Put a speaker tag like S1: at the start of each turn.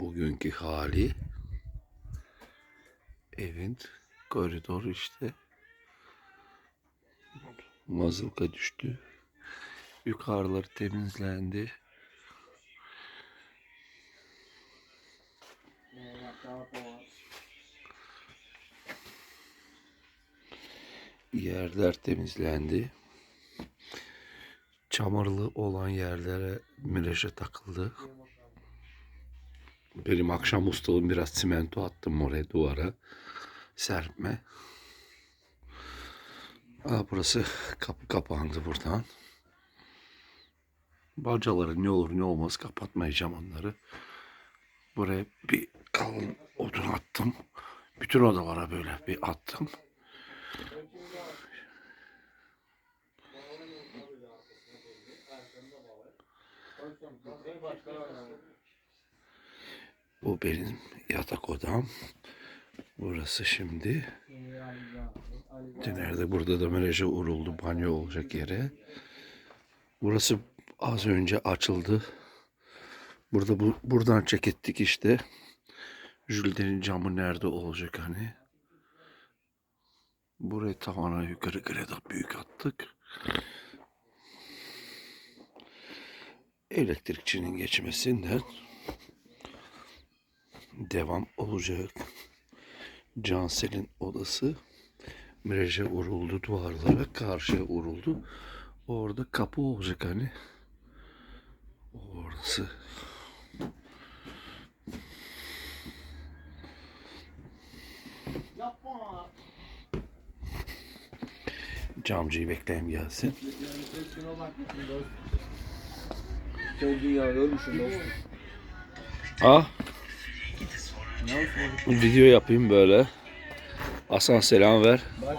S1: bugünkü hali. Evin koridoru işte. Mazılka düştü. Yukarıları temizlendi. Yerler temizlendi. Çamurlu olan yerlere mireje takıldı. Benim akşam ustalığım biraz simento attım oraya duvara. Serpme. Aa, burası kapı kapandı buradan. Bacaları ne olur ne olmaz kapatmayacağım onları. Buraya bir kalın odun attım. Bütün odalara böyle bir attım. Bu benim yatak odam. Burası şimdi. Nerede? Burada da mereje uruldu. Banyo olacak yere. Burası az önce açıldı. Burada bu buradan çekettik işte. Jülden'in camı nerede olacak hani? Burayı tavana yukarı gredat büyük attık. Elektrikçinin geçmesinden devam olacak. Cansel'in odası mireje uruldu duvarlara karşıya uruldu. Orada kapı olacak hani. Orası. Camcıyı bekleyeyim gelsin.
S2: Sen dünya görmüşsün dostum.
S1: Ah? Video yapayım böyle. Asan selam ver.
S2: Bak,